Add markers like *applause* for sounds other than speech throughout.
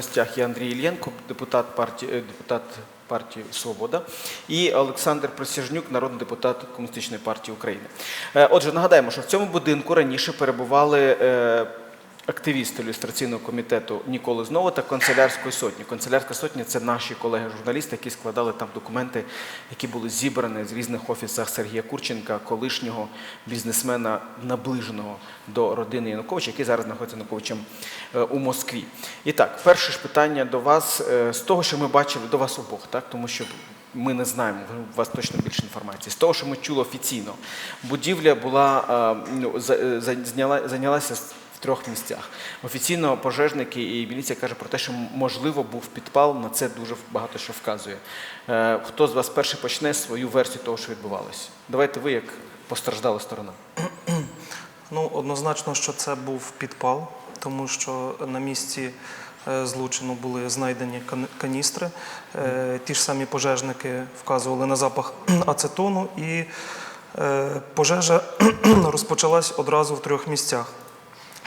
гостях є Андрій Ільєнко, депутат партії, е, депутат партії Свобода, і Олександр Присяжнюк, народний депутат Комуністичної партії України. Е, Отже, нагадаємо, що в цьому будинку раніше перебували активісти ілюстраційного комітету Ніколи знову та канцелярської сотні. Канцелярська сотня це наші колеги-журналісти, які складали там документи, які були зібрані з різних офісах Сергія Курченка, колишнього бізнесмена, наближеного до родини Януковича, який зараз знаходиться Януковичем е, у Москві. І так, перше ж питання до вас е, з того, що ми бачили до вас обох, так тому що. Ми не знаємо, у вас точно більше інформації. З того, що ми чули офіційно, будівля була е, ну, зайнялася трьох місцях. Офіційно пожежники і міліція каже про те, що можливо був підпал. На це дуже багато що вказує. Е, Хто з вас перший почне свою версію того, що відбувалося? Давайте ви, як постраждала сторона. *clears throat* Ну, однозначно, що це був підпал, тому що на місці е, злочину були знайдені каністри. Е, Ті ж самі пожежники вказували на запах *clears throat* ацетону, і пожежа *clears throat* розпочалась одразу в трьох місцях.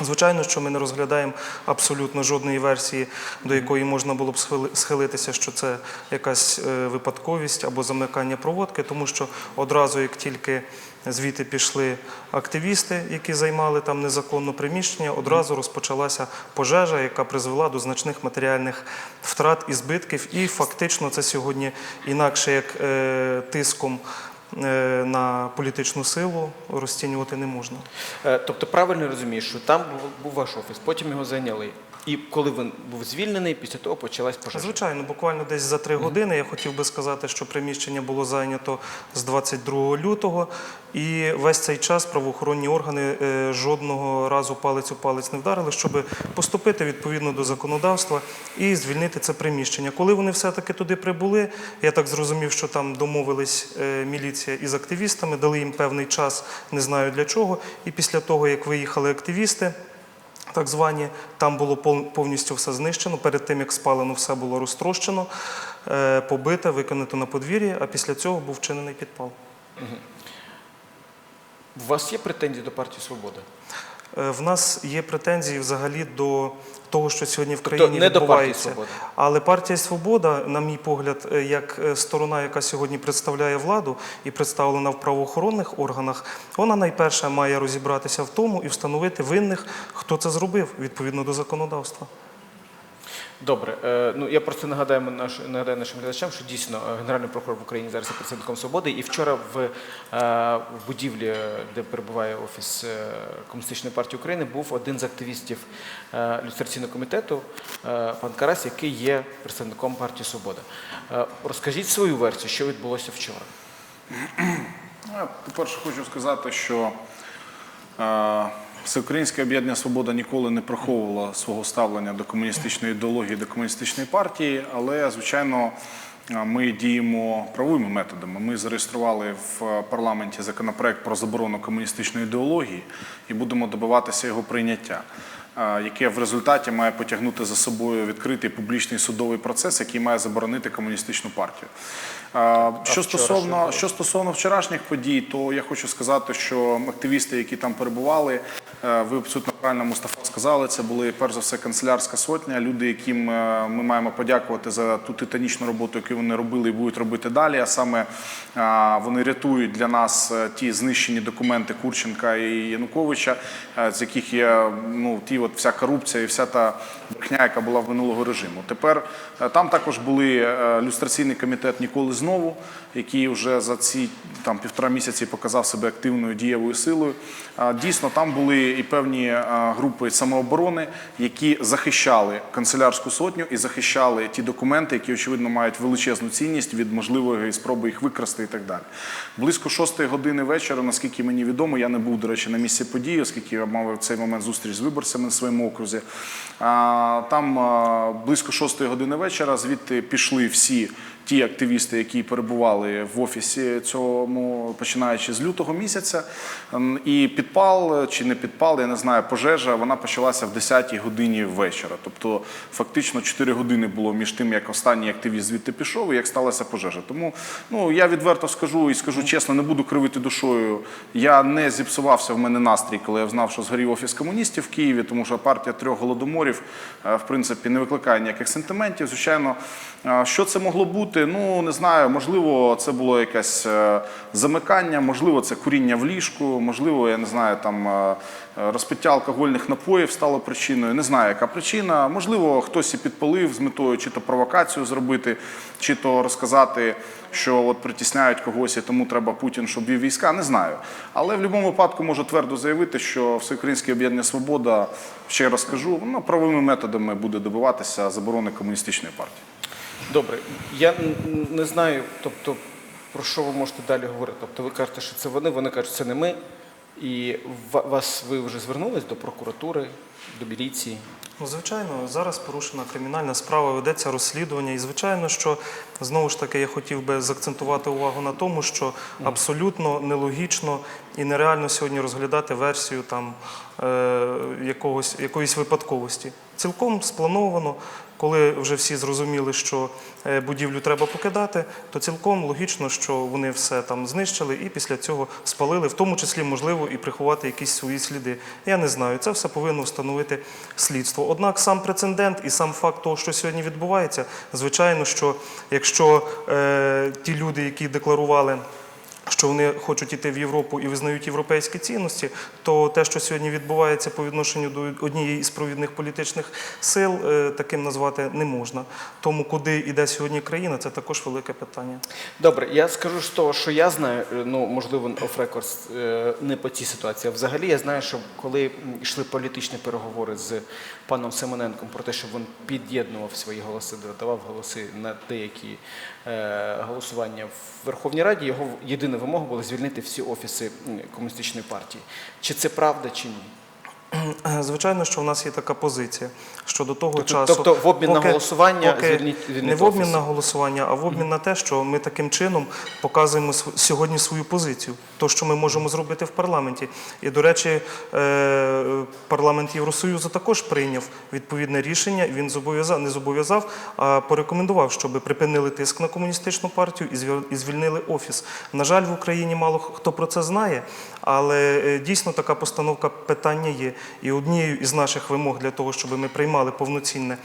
Звичайно, що ми не розглядаємо абсолютно жодної версії, до якої можна було б схилитися, що це якась е, випадковість або замикання проводки, тому що одразу, як тільки звідти пішли активісти, які займали там незаконно приміщення, одразу розпочалася пожежа, яка призвела до значних матеріальних втрат і збитків. І фактично це сьогодні інакше як е, тиском на політичну силу розцінювати не можна. Е, Тобто правильно розумієш, що там був ваш офіс, потім його зайняли. І коли він був звільнений, після того почалась пожежа. Звичайно, буквально десь за три години я хотів би сказати, що приміщення було зайнято з 22 лютого, і весь цей час правоохоронні органи е, жодного разу палець у палець не вдарили, щоб поступити відповідно до законодавства і звільнити це приміщення. Коли вони все-таки туди прибули, я так зрозумів, що там домовились е, міліція із активістами, дали їм певний час, не знаю для чого. І після того, як виїхали активісти, так звані, там було повністю все знищено. Перед тим, як спалено, все було розтрощено, е, побите, викинуто на подвір'ї, а після цього був вчинений підпал. У вас є претензії до партії Свобода? Е, В нас є претензії взагалі до того, що сьогодні в Тобто країні відбувається. до партії. Але партія Свобода, на мій погляд, е, як е, сторона, яка сьогодні представляє владу і представлена в правоохоронних органах, вона найперше має розібратися в тому і встановити винних, хто це зробив відповідно до законодавства. Добре, е, ну я просто нагадаю наш, нагадаю нашим глядачам, що дійсно е, генеральний прокурор в Україні зараз є представником свободи. І вчора в, е, в будівлі, де перебуває офіс Комуністичної партії України, був один з активістів люстраційного комітету, пан Карась, який є представником партії Свобода. Розкажіть свою версію, що відбулося вчора. Я, По-перше, хочу сказати, що Всеукраїнське об'єднання Свобода ніколи не приховувало свого ставлення до комуністичної ідеології, до комуністичної партії, але, звичайно, ми діємо правовими методами. Ми зареєстрували в парламенті законопроект про заборону комуністичної ідеології і будемо добиватися його прийняття. Яке в результаті має потягнути за собою відкритий публічний судовий процес, який має заборонити комуністичну партію. Що стосовно що стосовно вчорашніх подій, то я хочу сказати, що активісти, які там перебували, е, ви абсолютно правильно Мустафа сказали, це були перш за все канцелярська сотня, люди, яким е, ми маємо подякувати за ту титанічну роботу, яку вони робили і будуть робити далі. А саме е, вони рятують для нас е, ті знищені документи Курченка і Януковича, з яких є ну ті, от вся корупція і вся та брехня, яка була в минулого режиму. Тепер там також були люстраційний комітет ніколи знову, який вже за ці там півтора місяці показав себе активною дієвою силою. Дійсно, там були і певні групи самооборони, які захищали канцелярську сотню і захищали ті документи, які очевидно мають величезну цінність від можливої спроби їх викрасти і так далі. Близько шостої години вечора, наскільки мені відомо, я не був, до речі, на місці події, оскільки я мав в цей момент зустріч з виборцями на своєму окрузі. Там близько шостої години вечора звідти пішли всі ті активісти, які перебували в офісі цьому, починаючи з лютого місяця. І підпал чи не підпал, я не знаю, пожежа, вона почалася в 10-й годині вечора. Тобто, фактично 4 години було між тим, як останній активіст звідти пішов і як сталася пожежа. Тому ну я відверто скажу і скажу чесно, не буду кривити душою. Я не зіпсувався в мене настрій, коли я знав, що згорів офіс комуністів в Києві, тому що партія трьох голодоморів е, в принципі не викликає ніяких сентиментів. Звичайно, Е, що це могло бути? Ну не знаю. Можливо, це було якесь е, замикання, можливо, це куріння в ліжку, можливо, я не знаю, там розпиття алкогольних напоїв стало причиною. Не знаю, яка причина. Можливо, хтось і підпалив з метою чи то провокацію зробити, чи то розказати, що от притісняють когось, і тому треба Путін, щоб вів війська. Не знаю. Але в будь-якому випадку можу твердо заявити, що Всеукраїнське об'єднання Свобода, ще раз кажу, воно правовими методами буде добиватися заборони комуністичної партії. Добре, я не знаю, тобто, про що ви можете далі говорити. Тобто ви кажете, що це вони, вони кажуть, що це не ми. І ва- вас ви вже звернулись до прокуратури, до міліції. Ну, звичайно, зараз порушена кримінальна справа, ведеться розслідування. І звичайно, що знову ж таки я хотів би заакцентувати увагу на тому, що абсолютно нелогічно і нереально сьогодні розглядати версію там е, якогось якоїсь випадковості. Цілком сплановано, коли вже всі зрозуміли, що е, будівлю треба покидати, то цілком логічно, що вони все там знищили і після цього спалили, в тому числі можливо і приховати якісь свої сліди. Я не знаю, це все повинно встановити слідство. Однак сам прецедент і сам факт того, що сьогодні відбувається, звичайно, що якщо е, ті люди, які декларували. Що вони хочуть іти в Європу і визнають європейські цінності, то те, що сьогодні відбувається по відношенню до однієї із провідних політичних сил, е, таким назвати не можна. Тому куди йде сьогодні країна, це також велике питання. Добре, я скажу з того, що я знаю, е, ну можливо, е, не по цій ситуації. Взагалі я знаю, що коли йшли політичні переговори з паном Семененком про те, щоб він під'єднував свої голоси, давав голоси на деякі голосування в Верховній Раді, його єдина вимога була звільнити всі офіси комуністичної партії. Чи це правда, чи ні? Звичайно, що в нас є така позиція щодо того Тобто- часу. тобто в обмін на голосування поки звільніть- звільніть не в обмін офіси. на голосування, а в обмін на те, що ми таким чином показуємо сьогодні свою позицію, то що ми можемо зробити в парламенті. І до речі, е, парламент Євросоюзу також прийняв відповідне рішення. Він зобов'язав не зобов'язав, а порекомендував, щоб припинили тиск на комуністичну партію і звільнили офіс. На жаль, в Україні мало хто про це знає, але е, дійсно така постановка питання є. І однією із наших вимог для того, щоб ми приймали повноцінне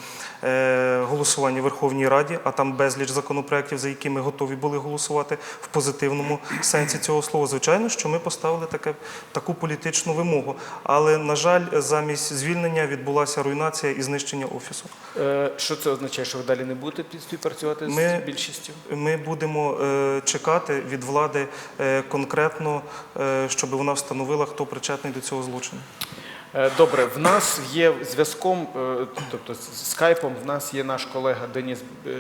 е, голосування в Верховній Раді, а там безліч законопроєктів, за які ми готові були голосувати в позитивному сенсі цього слова. Звичайно, що ми поставили таке, таку політичну вимогу. Але, на жаль, замість звільнення відбулася руйнація і знищення офісу. Е, Що це означає, що ви далі не будете співпрацювати Ми- з більшістю? Ми будемо е, чекати від влади конкретно, щоб вона встановила, хто причетний до цього злочину. Е, Добре, в нас є зв'язком, е, тобто з скайпом, в нас є наш колега Деніс е,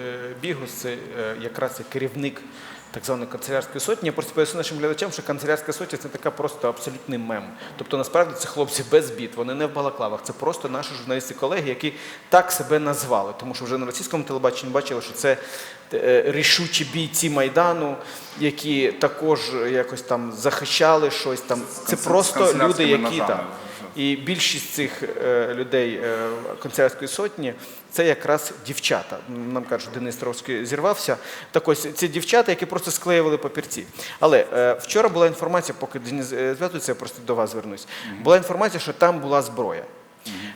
Бігус, це якраз є керівник так званої канцелярської сотні. Я просто поясню нашим глядачам, що канцелярська сотня це така просто абсолютний мем. Тобто насправді це хлопці без біт, вони не в балаклавах. Це просто наші журналісти колеги, які так себе назвали. Тому що вже на російському телебаченні бачили, що це рішучі бійці Майдану, які також якось там захищали щось там. Це просто люди, які там. І більшість цих е, людей е, канцелярської сотні це якраз дівчата. Нам кажуть, що Денис трошки зірвався. Так ось ці дівчата, які просто склеювали папірці. Але е, вчора була інформація, поки Денис зв'язується, я просто до вас звернусь. Була інформація, що там була зброя.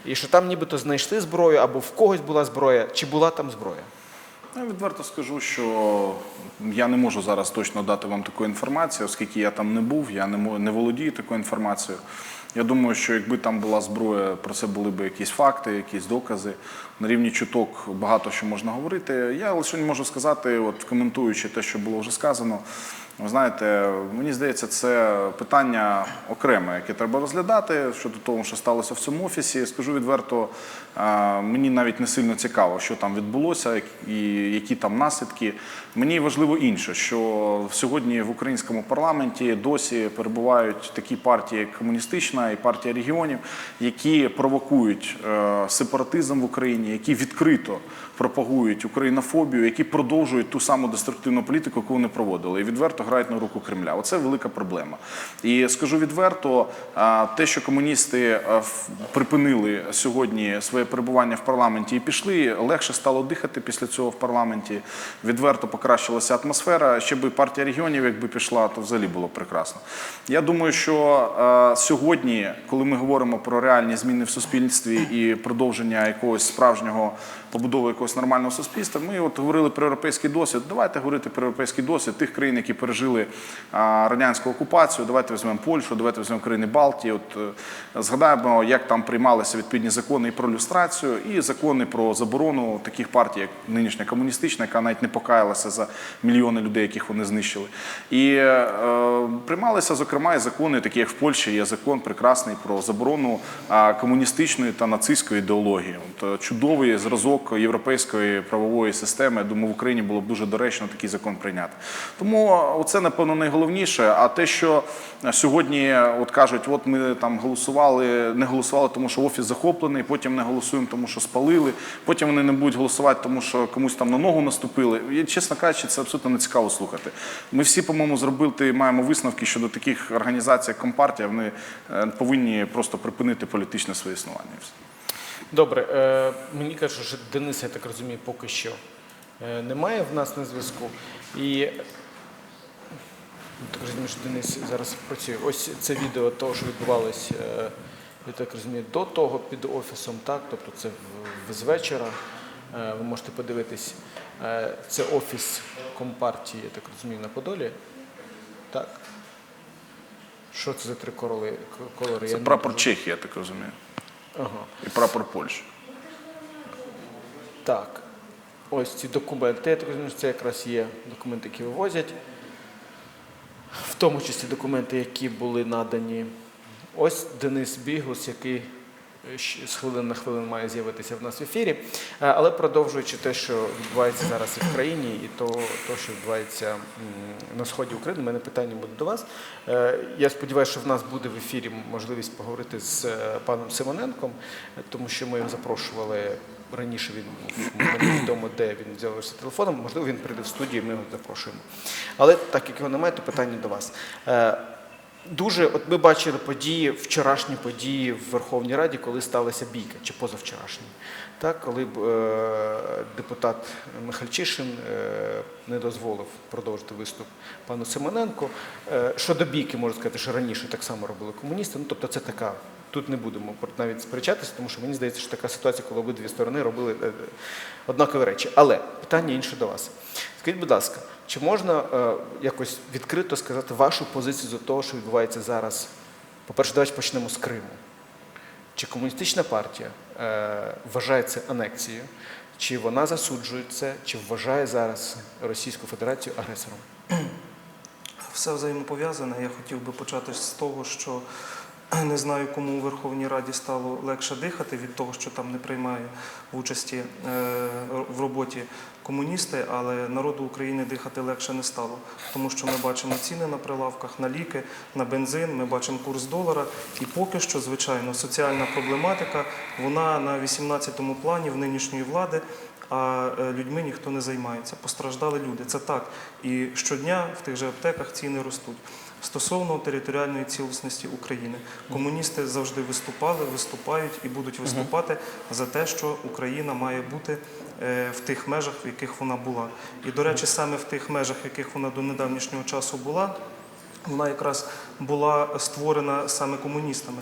І що там нібито знайшли зброю, або в когось була зброя, чи була там зброя. Я відверто скажу, що я не можу зараз точно дати вам таку інформацію, оскільки я там не був, я не, не володію такою інформацією. Я думаю, що якби там була зброя, про це були б якісь факти, якісь докази. На рівні чуток багато що можна говорити. Я лише можу сказати, от коментуючи те, що було вже сказано, Ви знаєте, мені здається, це питання окреме, яке треба розглядати щодо того, що сталося в цьому офісі. Скажу відверто, е, мені навіть не сильно цікаво, що там відбулося і які там наслідки. Мені важливо інше, що сьогодні в українському парламенті досі перебувають такі партії, як комуністична і партія регіонів, які провокують е, сепаратизм в Україні, які відкрито пропагують українофобію, які продовжують ту саму деструктивну політику, яку вони проводили, і відверто грають на руку Кремля. Оце велика проблема. І скажу відверто, те, що комуністи припинили сьогодні своє перебування в парламенті і пішли, легше стало дихати після цього в парламенті. Відверто покращилася атмосфера. Ще би партія регіонів, якби пішла, то взагалі було прекрасно. Я думаю, що сьогодні, коли ми говоримо про реальні зміни в суспільстві і продовження якогось справжнього побудови якогось нормального суспільства, ми от говорили про європейський досвід. Давайте говорити про європейський досвід тих країн, які пережили радянську окупацію. Давайте візьмемо Польщу, давайте візьмемо країни Балтії. От е, згадаємо, як там приймалися відповідні закони і про люстрацію, і закони про заборону таких партій, як нинішня комуністична, яка навіть не покаялася за мільйони людей, яких вони знищили. І е, приймалися, зокрема, і закони, такі як в Польщі, є закон прекрасний про заборону комуністичної та нацистської ідеології. От, е, чудовий зразок європейської правової системи. Я думаю, в Україні було б дуже доречно такий закон прийняти. Тому це, напевно, найголовніше. А те, що сьогодні от кажуть, от ми там голосували, не голосували, тому що офіс захоплений, потім не голосуємо, тому що спалили, потім вони не будуть голосувати, тому що комусь там на ногу наступили. І, чесно кажучи, це абсолютно не цікаво слухати. Ми всі, по-моєму, зробити маємо висновки щодо таких організацій, як Компартія, вони е, повинні просто припинити політичне своє існування. Добре, е, мені кажуть, що Денис, я так розумію, поки що е, немає в нас на зв'язку. І так розумію, що Денис зараз працює. Ось це відео того, що відбувалось, е, я так розумію, до того під офісом, так? Тобто це в- з вечора. Е, Ви можете подивитись. Е, Це офіс Компартії, я так розумію, на Подолі. Так? Що це за три короли, кольори? Це Я не прапор Чехії, я так розумію, Ага. і прапор Польщі. Так, ось ці документи. Я так розумію, що це якраз є документи, які вивозять, в тому числі документи, які були надані. Ось Денис Бігус, який з хвилин на хвилину має з'явитися в нас в ефірі. Е, Але продовжуючи те, що відбувається зараз і в країні, і то, то що відбувається на сході України, мене питання буде до вас. Е, Я сподіваюся, що в нас буде в ефірі можливість поговорити з е, паном Симоненком, е, тому що ми його запрошували раніше. Він мені відомо, де він взявився телефоном. Можливо, він прийде в студію, ми його запрошуємо. Але так як його немає, то питання до вас. Е, Дуже, от ми бачили події, вчорашні події в Верховній Раді, коли сталася бійка, чи позавчорашні. Так, коли е, депутат Михальчишин е, не дозволив продовжити виступ пану Симоненку. Е, щодо бійки, можу сказати, що раніше так само робили комуністи. Ну, тобто це така. Тут не будемо навіть сперечатися, тому що мені здається, що така ситуація, коли обидві сторони робили е, однакові речі. Але питання інше до вас. Скажіть, будь ласка, чи можна е, якось відкрито сказати вашу позицію за того, що відбувається зараз? По-перше, давайте почнемо з Криму. Чи комуністична партія е, вважає це анексією, чи вона засуджує це, чи вважає зараз Російську Федерацію агресором? Все взаємопов'язане. Я хотів би почати з того, що *clears throat* не знаю, кому у Верховній Раді стало легше дихати від того, що там не приймає участі е, в роботі комуністи, але народу України дихати легше не стало, тому що ми бачимо ціни на прилавках, на ліки, на бензин, ми бачимо курс долара. І поки що, звичайно, соціальна проблематика вона на 18-му плані в нинішньої влади. А е, людьми ніхто не займається. Постраждали люди. Це так. І щодня в тих же аптеках ціни ростуть. Стосовно територіальної цілісності України, комуністи завжди виступали, виступають і будуть виступати за те, що Україна має бути е, в тих межах, в яких вона була. І, до речі, саме в тих межах, в яких вона до недавнішнього часу була, вона якраз була створена саме комуністами.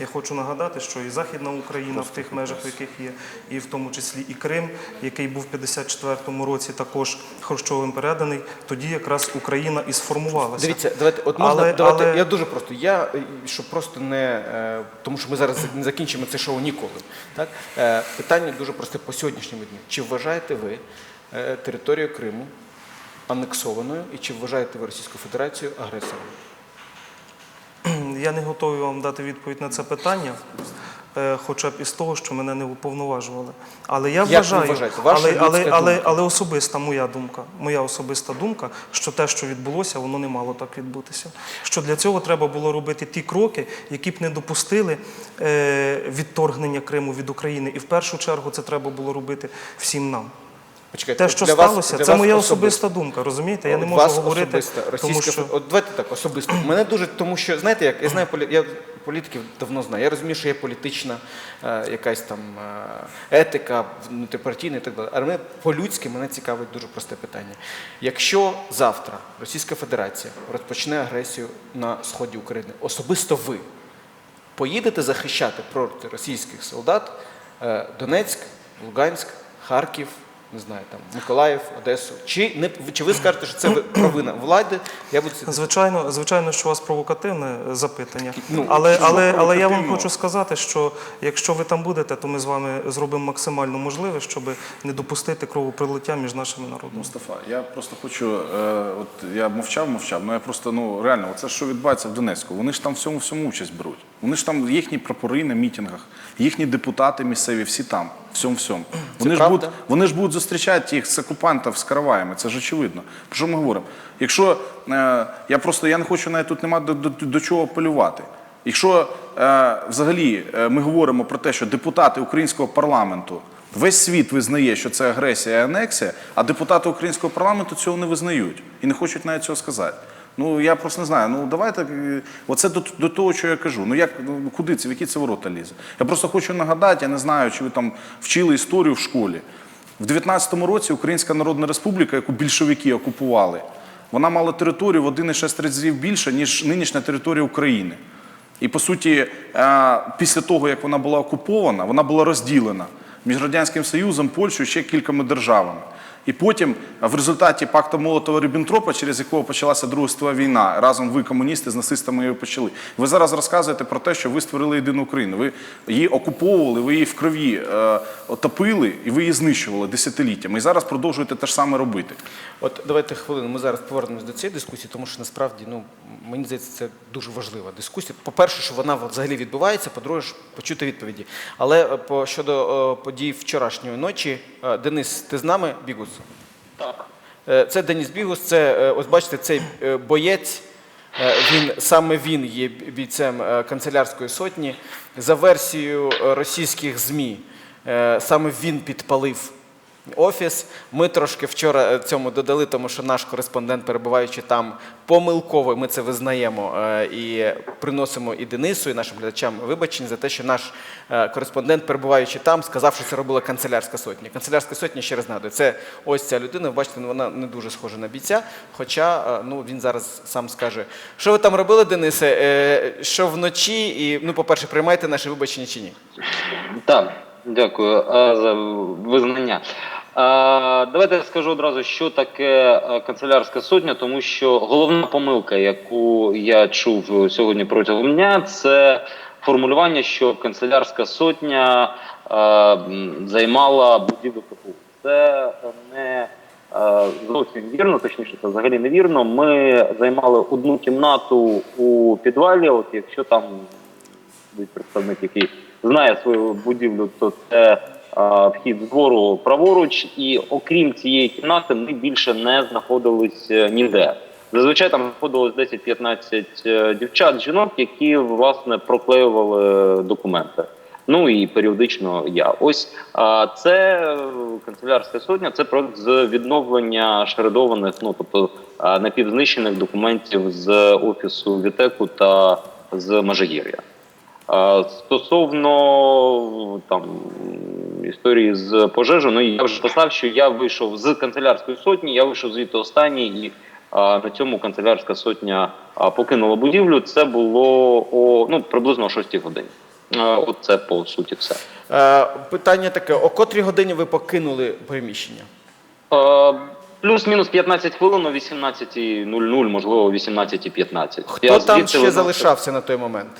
Я хочу нагадати, що і Західна Україна в тих межах, в яких є, і в тому числі і Крим, який був в 54-му році також Хрущовим переданий, тоді якраз Україна і сформувалася. Дивіться, давайте, от можна Але- давайте. але- Я дуже просто. Я щоб просто не е, тому, що ми зараз не закінчимо це шоу ніколи. Так Е, питання дуже просте по сьогоднішньому дню. Чи вважаєте ви е, територію Криму анексованою, і чи вважаєте ви Російську Федерацію агресором? *clears throat* Я не готовий вам дати відповідь на це питання, е, хоча б із того, що мене не уповноважували. Але я вважаю, але, але, але, але особиста моя думка, моя особиста думка, що те, що відбулося, воно не мало так відбутися. Що для цього треба було робити ті кроки, які б не допустили е, відторгнення Криму від України. І в першу чергу це треба було робити всім нам. Почекайте, Те, що для вас- сталося, для це вас моя особиста думка. Розумієте? Я не От можу вас говорити, особисто, тому російська що От давайте так, особисто. Мене дуже, тому що, знаєте як, я знаю полі... я політиків давно знаю. Я розумію, що є політична е, якась там е, етика, внутріпартійна і так далі. Але мене по-людськи мене цікавить дуже просте питання. Якщо завтра Російська Федерація розпочне агресію на сході України, особисто ви поїдете захищати проти російських солдат е, Донецьк, Луганськ, Харків, не знаю, там Миколаїв, Одесу. Чи не чи ви скажете, що це провина влади? Я буду Звичайно, звичайно, що у вас провокативне запитання. Ну, але, але, але я вам хочу сказати, що якщо ви там будете, то ми з вами зробимо максимально можливе, щоб не допустити кровопролиття між нашими народами. Мустафа, я просто хочу, е, от я мовчав, мовчав, ну я просто ну реально, це що відбувається в Донецьку. Вони ж там всьому всьому участь беруть. Вони ж там їхні прапори на мітингах, їхні депутати місцеві, всі там, всьому всьому. Вони ж будуть, вони ж будуть зустрічати їх з окупантів з караваями. Це ж очевидно. Про що ми говоримо? Якщо е, я просто я не хочу навіть тут немає до, до, до чого апелювати. Якщо е, взагалі е, ми говоримо про те, що депутати українського парламенту весь світ визнає, що це агресія і анексія, а депутати українського парламенту цього не визнають і не хочуть навіть цього сказати. Ну я просто не знаю. Ну давайте е, оце до, до того, що я кажу. Ну як ну, куди це, в які це ворота лізе? Я просто хочу нагадати, я не знаю, чи ви там вчили історію в школі. В 19-му році Українська Народна Республіка, яку більшовики окупували, вона мала територію в 1,6 разів більше, ніж нинішня територія України. І по суті, е, після того, як вона була окупована, вона була розділена між Радянським Союзом, Польщею ще кількома державами. І потім, в результаті пакту молотова ріббентропа через якого почалася Друга світова війна, разом ви, комуністи, з нацистами її почали. Ви зараз розказуєте про те, що ви створили єдину Україну. Ви її окуповували, ви її в крові е, топили і ви її знищували десятиліттями. І зараз продовжуєте те ж саме робити. От давайте хвилину. Ми зараз повернемось до цієї дискусії, тому що насправді ну мені здається, це дуже важлива дискусія. По-перше, що вона взагалі відбувається. По-друге, почути відповіді. Але е, по щодо е, подій вчорашньої ночі, е, Денис, ти з нами Бігус? Так. Е, Це Деніс Бігус, це е, ось бачите, цей е, боєць. Він саме він є бійцем канцелярської сотні. За версією російських ЗМІ, саме він підпалив офіс. Ми трошки вчора е, цьому додали, тому що наш кореспондент, перебуваючи там помилково, ми це визнаємо е, і приносимо і Денису, і нашим глядачам вибачення за те, що наш е, кореспондент, перебуваючи там, сказав, що це робила канцелярська сотня. Канцелярська сотня, ще раз нагадую, це ось ця людина. Ви бачите, вона не дуже схожа на бійця. Хоча ну, він зараз сам скаже, що ви там робили, Денисе, що вночі, і ну, по-перше, приймаєте наше вибачення чи ні? Так, дякую за визнання. Е, Давайте я скажу одразу, що таке е, канцелярська сотня, тому що головна помилка, яку я чув сьогодні протягом дня, це формулювання, що канцелярська сотня е, займала будівлю КПУ. Це не зовсім вірно, точніше, це взагалі не вірно. Ми займали одну кімнату у підвалі. От якщо там представник, який знає свою будівлю, то це вхід з двору праворуч, і окрім цієї кімнати, ми більше не знаходились е, ніде. Зазвичай там знаходилось 10-15 е, дівчат, жінок, які власне проклеювали документи. Ну і періодично я. Ось це е, канцелярська сотня, це проект з відновлення шредованих, ну тобто напівзнищених документів з офісу Вітеку та з Межигір'я. Стосовно там історії з пожежею, ну я вже писав, що я вийшов з канцелярської сотні, я вийшов звідти останній, і а, на цьому канцелярська сотня а, покинула будівлю. Це було о ну приблизно о 6 годині. А, От це по суті все. Е, питання таке: о котрій годині ви покинули приміщення? А, Плюс-мінус 15 хвилин о 18.00, можливо, о 18.15. Хто Я там ще залишався на той момент?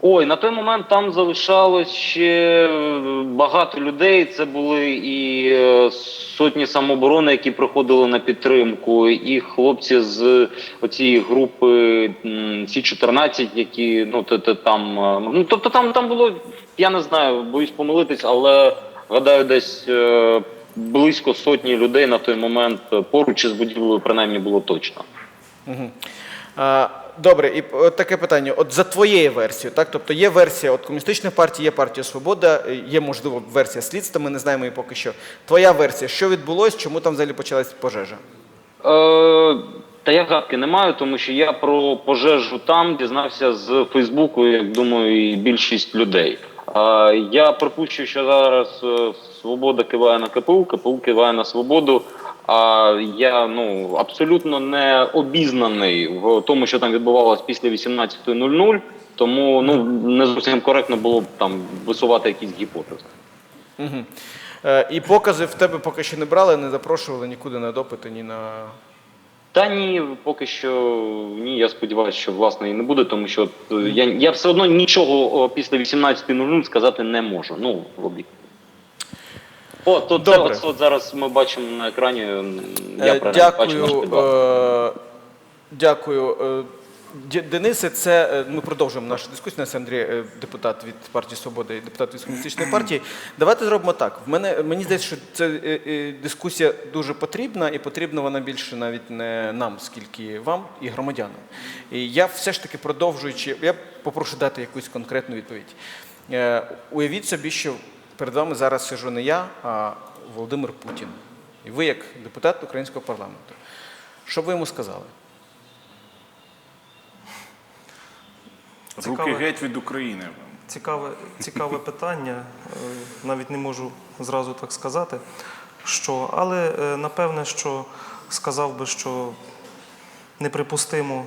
Ой, на той момент там залишалось ще е, багато людей. Це були і е, сотні самооборони, які приходили на підтримку, і хлопці з оцієї групи Сі 14 які ну то, там е, ну тобто там там було, я не знаю, боюсь помилитись, але гадаю, десь е, близько сотні людей на той момент е, поруч із будівлею принаймні було точно. Мгм. Добре, і от таке питання. От за твоєю версією, так? Тобто є версія от комуністичної партії, є партія Свобода, е, є, можливо, версія слідства, ми не знаємо її поки що. Твоя версія, що відбулось, чому там взагалі почалась пожежа? Е, та я гадки не маю, тому що я про пожежу там дізнався з Фейсбуку, як думаю, і більшість людей. Е, я припущую, що зараз е, свобода киває на КПУ, КПУ киває на свободу. А я ну абсолютно не обізнаний в тому, що там відбувалось після 18.00, тому ну не зовсім коректно було б там висувати якісь гіпотези. Угу. Е, і покази в тебе поки що не брали, не запрошували нікуди на допити, ні на. Та ні, поки що ні. Я сподіваюся, що власне і не буде, тому що е, я, я все одно нічого після 18.00 сказати не можу. Ну, в об'єктиві. О, то це Добре. от, от зараз ми бачимо на екрані. м, Я Е, бачу наш Дякую. підвал. е, Дякую. Е, Ді- Денисе, це е, ми продовжуємо нашу дискусію. Нас Андрій, е, депутат від партії Свобода і депутат від комуністичної партії. Давайте зробимо так. В мене мені здається, що ця е, е, дискусія дуже потрібна, і потрібна вона більше навіть не нам, скільки вам і громадянам. І я все ж таки продовжуючи, я попрошу дати якусь конкретну відповідь. Е, Уявіть собі, що перед вами зараз сижу не я, а Володимир Путін. І ви, як депутат українського парламенту, що б ви йому сказали? Руки геть від України. Цікаве, цікаве питання, е, навіть не можу зразу так сказати, що, але е, напевне, що сказав би, що неприпустимо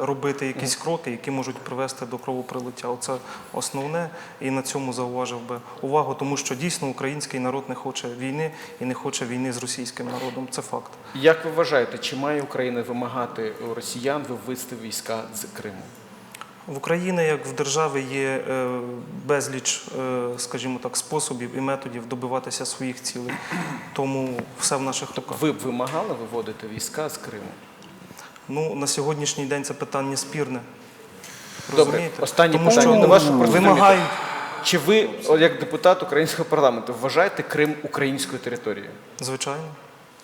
робити якісь кроки, які можуть привести до кровопролиття. Оце основне, і на цьому зауважив би увагу, тому що дійсно український народ не хоче війни і не хоче війни з російським народом. Це факт. Як ви вважаєте, чи має Україна вимагати у росіян вивести війська з Криму? В Україні, як в державі, є е, безліч, е, скажімо так, способів і методів добиватися своїх цілей. Тому все в наших руках. Ви б вимагали виводити війська з Криму? Ну на сьогоднішній день це питання спірне. Добре, Розумієте? останнє Тому питання що до щоб вимагають. Чи ви, о, як депутат українського парламенту, вважаєте Крим українською територією? Звичайно.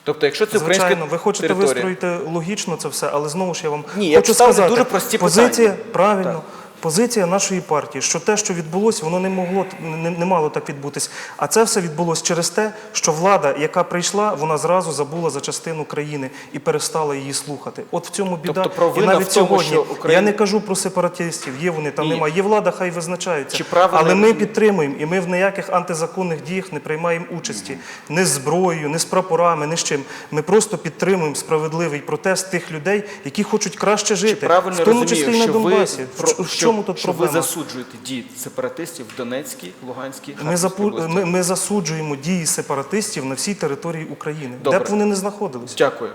Тобто, якщо це українська Звичайно, ви хочете територія, вистроїти логічно це все, але знову ж я вам Ні, я хочу ставлю сказати, дуже прості позиція, питання. правильно, Так. Позиція нашої партії, що те, що відбулося, воно не могло не, не мало так відбутись. А це все відбулося через те, що влада, яка прийшла, вона зразу забула за частину країни і перестала її слухати. От в цьому біда. Тобто провина і навіть в тому, сьогодні що Україна- я не кажу про сепаратистів, є вони там Ні. немає. Є влада, хай визначаються. Чи правильно Але ми підтримуємо, і ми в ніяких антизаконних діях не приймаємо участі не з зброєю, не з прапорами, не з чим. Ми просто підтримуємо справедливий протест тих людей, які хочуть краще чи жити, правильно в тому розумію, числі і на що ви, Що- чому тут що ви засуджуєте дії сепаратистів в Донецькій, Луганській, Ми, Харківській запу... області? ми, ми засуджуємо дії сепаратистів на всій території України, Добре. де б вони не знаходилися. Дякую.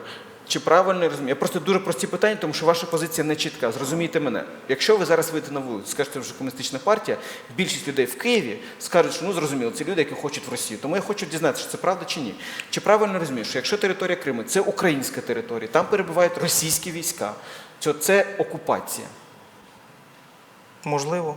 Чи правильно я розумію? Я просто дуже прості питання, тому що ваша позиція не чітка. Зрозумійте мене. Якщо ви зараз вийдете на вулицю, скажете, вже комуністична партія, більшість людей в Києві скажуть, що ну зрозуміло, це люди, які хочуть в Росію. Тому я хочу дізнатися, чи це правда чи ні. Чи правильно розумію, що якщо територія Криму це українська територія, там перебувають російські війська, то це окупація. Можливо.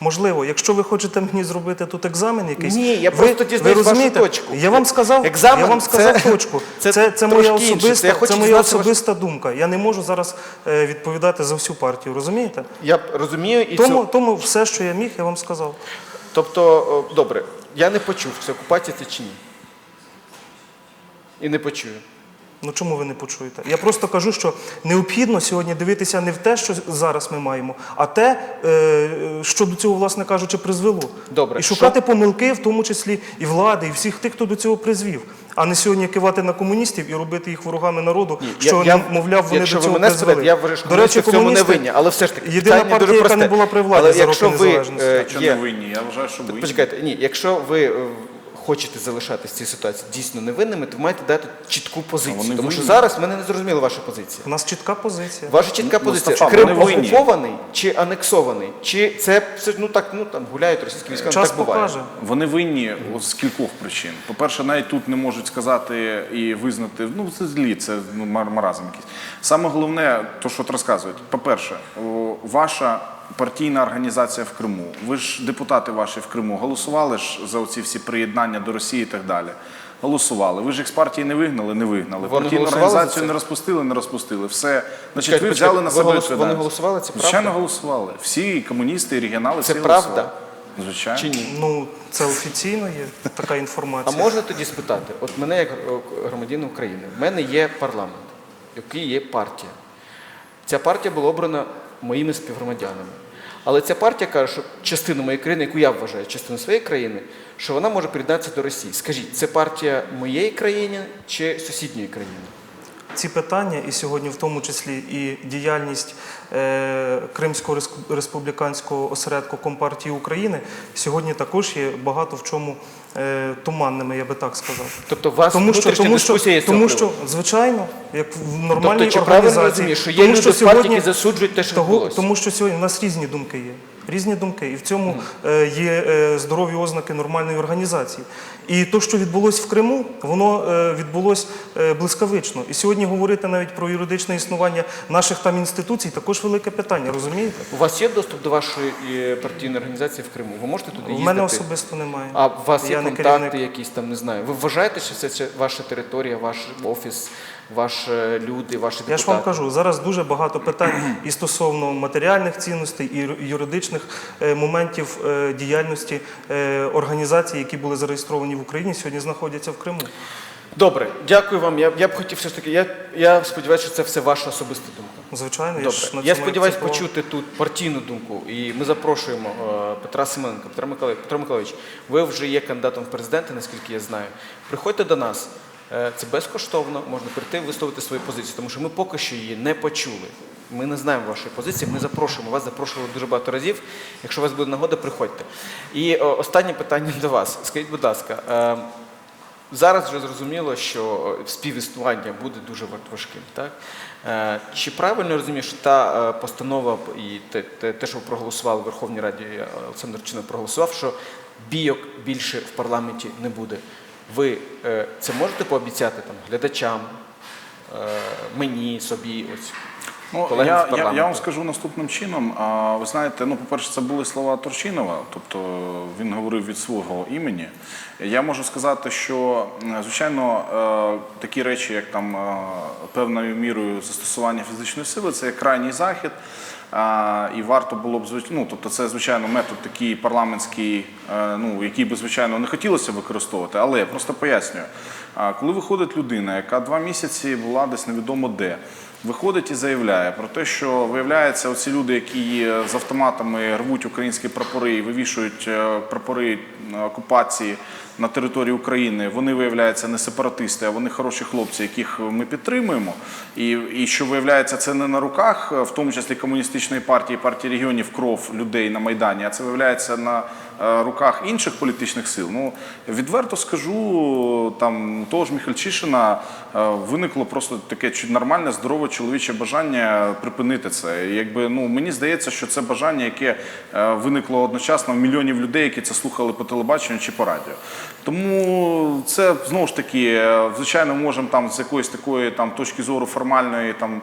Можливо, якщо ви хочете мені зробити тут екзамен якийсь, Ні, я ви, просто ви вашу точку. Я вам сказав, Екзамен я вам сказав це- точку. *laughs* це Це, це, моя особиста, це, моя дізнатися ваш- думка. Я не можу зараз е, відповідати за всю партію. Розумієте? Я розумію і Тому, це... тому все, що я міг, я вам сказав. Тобто, добре, я не почув, це окупація це чи ні. І не почую. Ну чому ви не почуєте? Я просто кажу, що необхідно сьогодні дивитися не в те, що зараз ми маємо, а те, е, що до цього, власне кажучи, призвело. Добре, І шукати помилки, в тому числі і влади, і всіх тих, хто до цього призвів. А не сьогодні кивати на комуністів і робити їх ворогами народу, Ні, що я- я- мовляв вони якщо до ви цього мене призвели. я вважаю, що до речі, комуністи в цьому не винні, але все ж таки єдина партія, дуже яка просте. не була при владі Але за якщо роки ви незалежності. е, Що є не винні? Я вважаю, що винні. Почекайте, ні, якщо ви е, хочете залишатися в цій ситуації дійсно невинними, то ви маєте дати чітку позицію. вони Тому що винні. зараз мене не зрозуміла ваша позиція. У нас чітка позиція. Ваша чітка Ну, позиція. Мустафа, Крим окупований чи анексований? Чи це все ну так, ну там гуляють російські війська, ну, Час так буває. покаже. Вони винні з кількох причин. По-перше, навіть тут не можуть сказати і визнати, ну це злі, це ну, маразм якийсь. Саме головне, то, що от розказують. По-перше, ваша партійна організація в Криму. Ви ж депутати ваші в Криму голосували ж за оці всі приєднання до Росії і так далі. Голосували. Ви ж їх з партії не вигнали, не вигнали. Вони Партійну організацію не розпустили, не розпустили. Все. Значить, Чекайте, ви почекайте, взяли на себе голос- відповідальність. вони голосували? Це Звичайно, голосували. Всі і комуністи, і регіонали. Це всі правда? голосували. Звичайно. Чи ні? Ну, це офіційно є така А інформація. можна тоді спитати, от мене як е, громадянина України, в мене є парламент, який є партія. Ця партія була обрана моїми співгромадянами. Але ця партія каже, що частину моєї країни, яку я вважаю частину своєї країни, що вона може приєднатися до Росії. Скажіть, це партія моєї країни чи сусідньої країни? Ці питання, і сьогодні в тому числі і діяльність е, Кримського республіканського осередку Компартії України, сьогодні також є багато в чому е, туманними, я би так сказав. Тобто у вас Тому що, тому, що, є тому що, звичайно, як в нормальній Тобто, чи правильно організації, розумію, що є тому люди що в партії, сьогодні- які засуджують те, що того, відбулося? тому що сьогодні в нас різні думки є. Різні думки, і в цьому е, є е, здорові ознаки нормальної організації. І те, що відбулося в Криму, воно е, відбулося е, блискавично. І сьогодні говорити навіть про юридичне існування наших там інституцій також велике питання, розумієте? У вас є доступ до вашої партійної організації в Криму? Ви можете туди У мене особисто немає. А у вас є Я контакти якісь там, не знаю. Ви вважаєте, що це ваша територія, ваш офіс, ваші люди, ваші депутати? Я ж вам кажу, зараз дуже багато питань і стосовно матеріальних цінностей, і юридичних е, моментів е, діяльності е, організацій, які були зареєстровані в Україні, сьогодні знаходяться в Криму. Добре, дякую вам. Я, я б хотів все ж таки, я, я сподіваюся, що це все ваша особиста думка. Звичайно, я Добре. ж на Я сподіваюся почути тут партійну думку. І ми запрошуємо е, Петра Семененка. Петро Миколаївич, Петро Миколаївич, ви вже є кандидатом в президенти, наскільки я знаю. Приходьте до нас. Е, Це безкоштовно, можна прийти висловити свою позицію, тому що ми поки що її не почули. Ми не знаємо вашої позиції. Ми запрошуємо вас, запрошували дуже багато разів. Якщо у вас буде нагода, приходьте. І е, останнє питання до вас. Скажіть, будь ласка, е, Зараз вже зрозуміло, що співіснування буде дуже важ- важким. Так? Чи правильно я розумію, що та постанова і те, що проголосували в Верховній Раді, Олександр Чинов проголосував, що бійок більше в парламенті не буде. Ви е, це можете пообіцяти там, глядачам, е, мені, собі? Ось, Ну, я, я, я вам скажу наступним чином. А, ви знаєте, ну, по-перше, це були слова Торчинова, тобто він говорив від свого імені. Я можу сказати, що, звичайно, е, такі речі, як там певною мірою застосування фізичної сили, це є крайній захід. І варто було б ну, тобто це звичайно метод такий парламентський, е, ну який би звичайно не хотілося використовувати, але я просто пояснюю. Коли виходить людина, яка два місяці була десь невідомо де, виходить і заявляє про те, що виявляється, оці люди, які з автоматами рвуть українські прапори і вивішують е, прапори е, окупації на території України, вони виявляються не сепаратисти, а вони хороші хлопці, яких ми підтримуємо. І, і що виявляється, це не на руках, в тому числі комуністичної партії, партії регіонів кров людей на майдані, а це виявляється на е, руках інших політичних сил. Ну відверто скажу, там того ж Міхальчишина е, виникло просто таке нормальне, здорове чоловіче бажання припинити це. Якби ну мені здається, що це бажання, яке е, виникло одночасно в мільйонів людей, які це слухали по телебаченню чи по радіо. Тому це знову ж таки, е, звичайно, можемо там з якоїсь такої там точки зору формальної там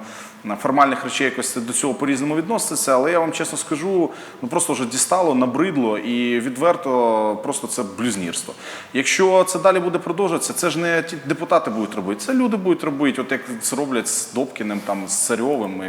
формальних речей якось до цього по-різному відноситися, але я вам чесно скажу, ну просто вже дістало, набридло і відверто просто це блюзнірство. Якщо це далі буде продовжуватися, це ж не ті депутати будуть робити, це люди будуть робити, от як це роблять з Добкіним, там з Царьовим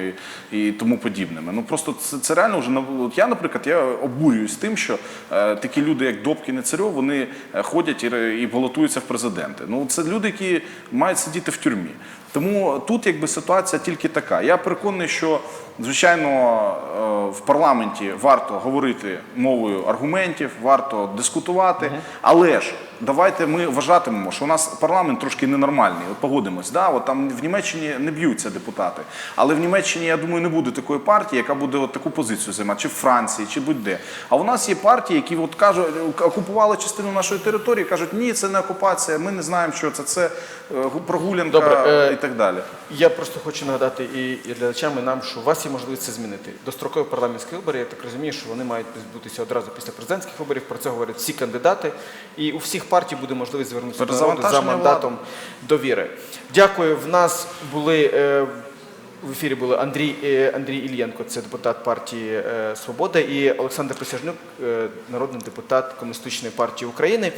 і, і тому подібними. Ну просто це, це реально вже от я, наприклад, я обурююсь тим, що е, такі люди, як Добкін і Царьов, вони е, ходять і, і балотуються в президенти. Ну це люди, які мають сидіти в тюрмі. Тому тут якби ситуація тільки така. Я переконаний, що звичайно е, в парламенті варто говорити мовою аргументів, варто дискутувати, але ж давайте ми вважатимемо, що у нас парламент трошки ненормальний. От погодимось. Да? От там в Німеччині не б'ються депутати. Але в Німеччині, я думаю, не буде такої партії, яка буде от таку позицію займати, чи в Франції, чи будь-де. А у нас є партії, які от кажуть, окупували частину нашої території, кажуть, ні, це не окупація, ми не знаємо, що це, це е, прогулянка Добре, е, і так далі. Я просто хочу нагадати і, і глядачам, і нам, що у вас є можливість це змінити. Дострокові парламентські вибори, я так розумію, що вони мають відбутися одразу після президентських виборів. Про це говорять всі кандидати. І у всіх партій буде можливість звернутися до народу за мандатом мандатом довіри. Дякую. В нас були. е, В ефірі були Андрій, е, Андрій Ільєнко, це депутат партії е, Свобода, і Олександр Присяжнюк, народний депутат Комуністичної партії України.